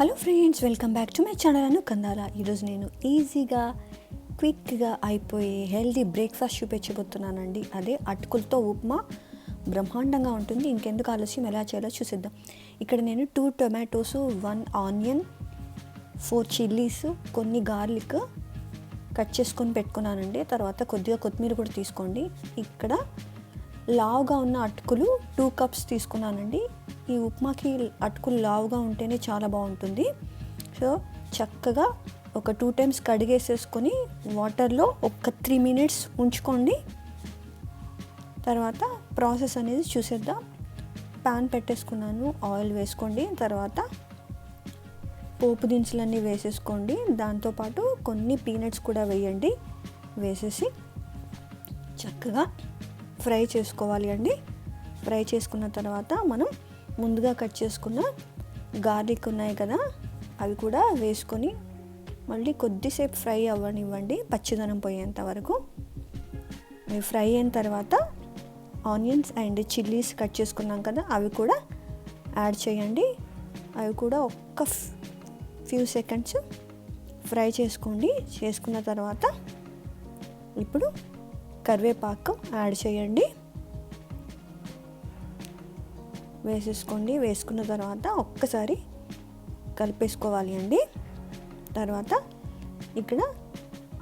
Hello friends welcome back to my channel. Anu Kandala. ఈరోజు నేను ఈజీగా క్విక్గా అయిపోయే హెల్దీ బ్రేక్ఫాస్ట్ చూపించబోతున్నానండి. అదే అటుకులతో ఉప్మా. బ్రహ్మాండంగా ఉంటుంది. ఇంకెందుకు ఆలస్యం? ఎలా చేయాలో చూసిద్దాం. ఇక్కడ నేను two tomatoes one onion four chillies కొన్ని గార్లిక్ కట్ చేసుకొని పెట్టుకున్నానండి. తర్వాత కొద్దిగా కొత్తిమీర కూడా తీసుకోండి. ఇక్కడ లావుగా ఉన్న అటుకులు టూ కప్స్ తీసుకున్నానండి. ఈ ఉప్మాకి అటుకులు లావుగా ఉంటేనే చాలా బాగుంటుంది. సో చక్కగా ఒక టూ టైమ్స్ కడిగేసేసుకొని వాటర్లో ఒక త్రీ మినిట్స్ ఉంచుకోండి. తర్వాత ప్రాసెస్ అనేది చూసేద్దాం. ప్యాన్ పెట్టేసుకున్నాను ఆయిల్ వేసుకోండి. తర్వాత పోపు దినుసులన్నీ వేసేసుకోండి. దాంతోపాటు కొన్ని పీనట్స్ కూడా వేయండి. వేసేసి చక్కగా ఫ్రై చేసుకోవాలి అండి. ఫ్రై చేసుకున్న తర్వాత మనం ముందుగా కట్ చేసుకున్న గార్లిక్ ఉన్నాయి కదా అవి కూడా వేసుకొని మళ్ళీ కొద్దిసేపు ఫ్రై అవ్వనివ్వండి పచ్చిదనం పోయేంత వరకు. అవి ఫ్రై అయిన తర్వాత ఆనియన్స్ అండ్ చిల్లీస్ కట్ చేసుకున్నాం కదా అవి కూడా యాడ్ చేయండి. అవి కూడా ఒక్క ఫ్యూ సెకండ్స్ ఫ్రై చేసుకోండి. చేసుకున్న తర్వాత ఇప్పుడు కరివేపాకు యాడ్ చేయండి. వేసేసుకోండి. వేసుకున్న తర్వాత ఒక్కసారి కలిపేసుకోవాలి అండి. తర్వాత ఇక్కడ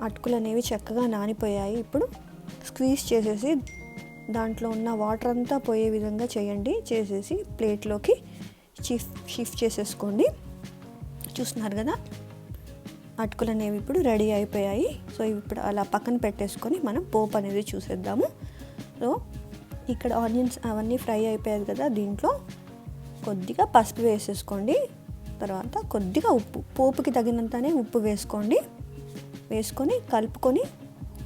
అటుకులు అనేవి చక్కగా నానిపోయాయి. ఇప్పుడు స్క్వీజ్ చేసేసి దాంట్లో ఉన్న వాటర్ అంతా పోయే విధంగా చేయండి. చేసేసి ప్లేట్లోకి షిఫ్ట్ షిఫ్ట్ చేసేసుకోండి. చూస్తున్నారు కదా? అటుకులు అనేవి ఇప్పుడు రెడీ అయిపోయాయి. సో ఇప్పుడు అలా పక్కన పెట్టేసుకొని మనం పోపు అనేది చూసేద్దాము. సో ఇక్కడ ఆనియన్స్ అవన్నీ ఫ్రై అయిపోయాయి కదా దీంట్లో. కొద్దిగా పసుపు వేసేసుకోండి. తర్వాత కొద్దిగా ఉప్పు పోపుకి తగినంతనే ఉప్పు వేసుకోండి. వేసుకొని కలుపుకొని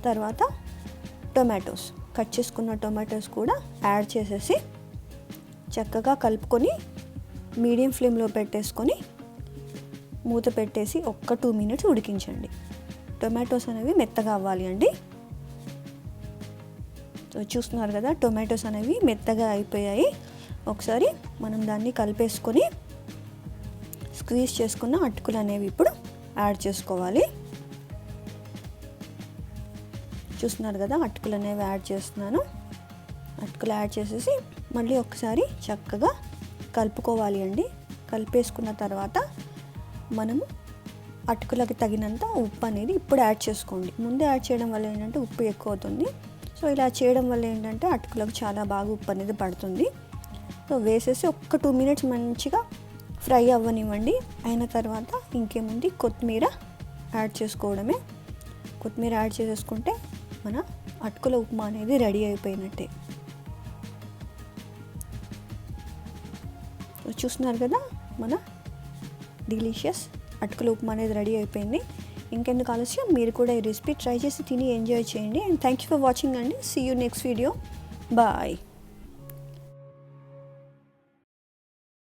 తర్వాత టొమాటోస్ కట్ చేసుకున్న టొమాటోస్ కూడా యాడ్ చేసేసి చక్కగా కలుపుకొని మీడియం ఫ్లేమ్లో పెట్టేసుకొని మూత పెట్టేసి ఒక్క టూ మినిట్స్ ఉడికించండి. టొమాటోస్ అనేవి మెత్తగా అవ్వాలి అండి. చూస్తున్నారు కదా టొమాటోస్ అనేవి మెత్తగా అయిపోయాయి. ఒకసారి మనం దాన్ని కలిపేసుకొని స్క్వీజ్ చేసుకున్న అటుకులు అనేవి ఇప్పుడు యాడ్ చేసుకోవాలి. చూస్తున్నారు కదా అటుకులు అనేవి యాడ్ చేస్తున్నాను. అటుకులు యాడ్ చేసేసి మళ్ళీ ఒకసారి చక్కగా కలుపుకోవాలి అండి. కలిపేసుకున్న తర్వాత మనము అటుకులకి తగినంత ఉప్పు అనేది ఇప్పుడు యాడ్ చేసుకోండి. ముందే యాడ్ చేయడం వల్ల ఏంటంటే ఉప్పు ఎక్కువ అవుతుంది. సో ఇలా చేయడం వల్ల ఏంటంటే అటుకులకు చాలా బాగా ఉప్పు అనేది పడుతుంది. సో వేసేసి ఒక్క టూ మినిట్స్ మంచిగా ఫ్రై అవ్వనివ్వండి. అయిన తర్వాత ఇంకేముంది? కొత్తిమీర యాడ్ చేసుకోవడమే. కొత్తిమీర యాడ్ చేసేసుకుంటే మన అటుకుల ఉప్మా అనేది రెడీ అయిపోయినట్టే. చూస్తున్నారు కదా మన డిలీషియస్ అటుకుల ఉప్మా అనేది రెడీ అయిపోయింది. ఇంకెందుకు ఆలస్యం? మీరు కూడా ఈ రెసిపీ ట్రై చేసి తిని ఎంజాయ్ చేయండి. And thank you for watching అండి. See you next video bye